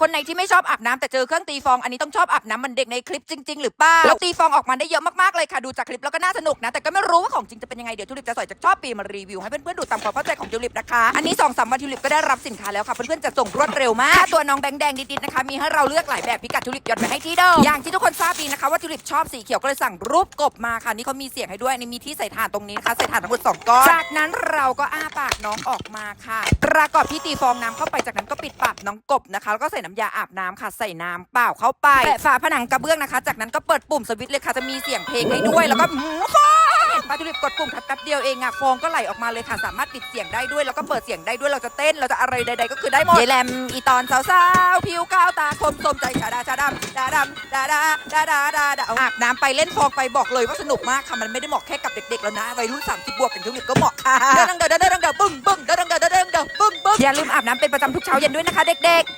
คนไหนที่ไม่ชอบอาบน้ำแต่เจอเครื่องตีฟองอันนี้ต้องชอบอาบน้ำมันเด็กในคลิปจริง ๆ หรือเปล่าแล้วตีฟองออกมาได้เยอะมากๆเลยค่ะดูจากคลิปแล้วก็น่าสนุกนะแต่ก็ไม่รู้ว่าของจริงจะเป็นยังไงเดี๋ยวทิวลิปจะสอยจากชอบปีมารีวิวให้เพื่อนๆดูตามความเข้าใจของทิวลิปนะคะอันนี้สองสามวันทิวลิปก็ได้รับสินค้าแล้วค่ะเพื่อนๆจะส่งรวดเร็วมากตัวน้องแดงๆนิดๆนะคะมีให้เราเลือกหลายแบบพิกัดทิวลิปยอนไว้ให้ที่เดิมอย่างที่ทุกคนทราบดีนะคะว่าทิวลิปชอบสีเขียวก็เลยสั่งรูปกบมาค่ะนี่เขามีเสียงให้ด้วยนี่มีที่ใส่ถ่านตรงนี้นะคะใส่ถ่านทั้งหมดสองก้อนจากนั้นเราก็อ้าปากน้องออกมาค่ะประกอบพิธีฟองน้ำเข้าไปจากนั้นก็ปิดปากน้องกบนะคะแล้วก็ใส่น้ำยาอาบน้ำค่ะใส่น้ำเปล่าเข้าไปแปะฝาผนังกระเบื้องนะคะ จากนั้นก็เปิดปุ่มสวิตช์เลยค่ะจะมีเสียงเพลงให้ด้วยแล้วก็หืมฟองปาทุลิปกดปุ่มแป๊บเดียวเองอะฟองก็ไหลออกมาเลยค่ะสามารถปิดเสียงได้ด้วย แล้วก็เปิดเสียงได้ด้วยเราจะเต้นเราจะอะไรใดๆก็คือได้หมดเยแลมอีตอนสาวๆผิวขาวตาคมสมใจชาดาชาดำดาดำดาดาดาดาดาดาอาบน้ำไปเล่นฟองไปบอกเลยว่าสนุกมากค่ะมันไม่ได้เหมาะแค่กับเด็กๆแล้วนะวัยรุ่น30บวกอย่างทุลิปก็เหมาะค่ะเดินเดินเดินเดินเดินปึ้งปึ้งเดินเดินเดินเดินเดินปึ้งปึ้งอย่าลืมอาบน้ำเป็นประจำทุกเช้าเย็นด้วยนะคะ เด็กๆ